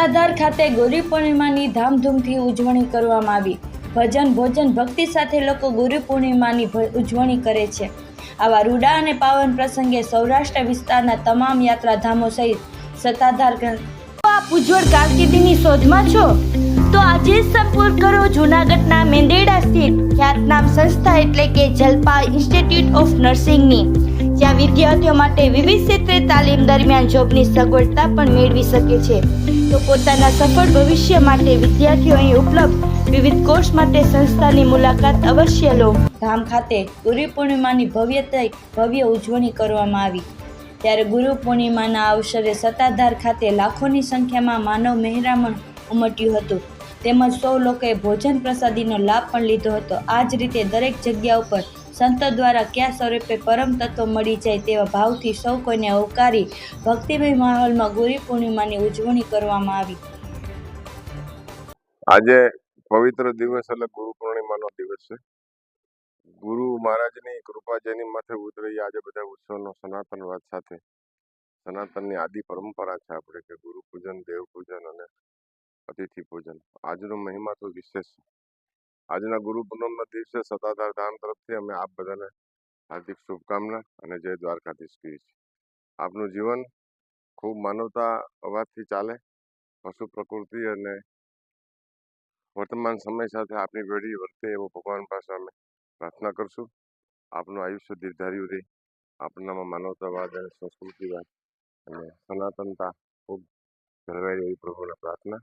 સત્તાધાર ખાતે ગૌરી પૂર્ણિમાની ધામધૂમથી ઉજવણી કરવામાં આવી. ભજન, ભોજન, ભક્તિ સાથે લોકો ગૌરી પૂર્ણિમાની ઉજવણી કરે છે. આવા રૂડા અને પાવન પ્રસંગે સૌરાષ્ટ્ર વિસ્તારના તમામ યાત્રાધામો સહિત સત્તાધાર આપ ઉજ્જવળ કારકિર્દીની શોધમાં છો? તો આજે સંપર્ક કરો જૂનાગઢના મેંદેડા સ્થિત ખ્યાતનામ સંસ્થા એટલે કે જલપા ઇન્સ્ટિટ્યૂટ ઓફ નર્સિંગની. જ્યાં વિદ્યાર્થીઓ માટે વિવિધ ક્ષેત્રે તાલીમ દરમિયાન જોબની સગવડતા પણ મેળવી શકે છે. તો પોતાના સફળ ભવિષ્ય માટે વિદ્યાર્થીઓ અહીં ઉપલબ્ધ. વિવિધ કોર્સ માટે સંસ્થાની મુલાકાત અવશ્ય લો. ધામ ખાતે ગુરુ પૂર્ણિમાની ભવ્યતા ભવ્ય ઉજવણી કરવામાં આવી. ત્યારે ગુરુ પૂર્ણિમાના અવસરે સત્તાધાર ખાતે લાખોની સંખ્યામાં માનવ મહેરામણ ઉમટ્યું હતું. તેમજ સૌ લોકોએ ભોજન પ્રસાદીનો લાભ પણ લીધો હતો. આ જ રીતે દરેક જગ્યા ઉપર સંતો દ્વારા કયા સ્વરૂપે પરમ તત્વ મળી જાય તેવા ભાવથી સૌ કોઈને અવકારી ભક્તિમય માહોલમાં ગુરી પૂર્ણિમાની ઉજવણી કરવામાં આવી. આજે પવિત્ર દિવસ એટલે ગુરુ પૂર્ણિમાનો દિવસ છે. ગુરુ મહારાજની કૃપા જેની માથે ઉતરી આજે બધા ઉત્સવનો સનાતનવાદ સાથે. સનાતનની આદિ પરંપરા છે આપણે કે ગુરુ પૂજન, દેવ પૂજન અને અતિથિ પૂજન. આજનો મહિમા તો વિશેષ છે. આજના ગુરુ પૂનમના દિવસે સતાધાર ધામ તરફથી અમે આપ બધાને હાર્દિક શુભકામના અને જય દ્વારકાધીશ કહીએ છીએ. આપનું જીવન ખૂબ માનવતા અવાજથી ચાલે, પશુ પ્રકૃતિ અને વર્તમાન સમય સાથે આપની પેઢી વર્તે એવો ભગવાન પાસે અમે પ્રાર્થના કરશું. આપનું આયુષ્ય દીર્ઘાયુ રહે. આપનામાં માનવતાવાદ અને સંસ્કૃતિવાદ અને સનાતનતા ખૂબ જળવાઈ એવી પ્રભુને પ્રાર્થના.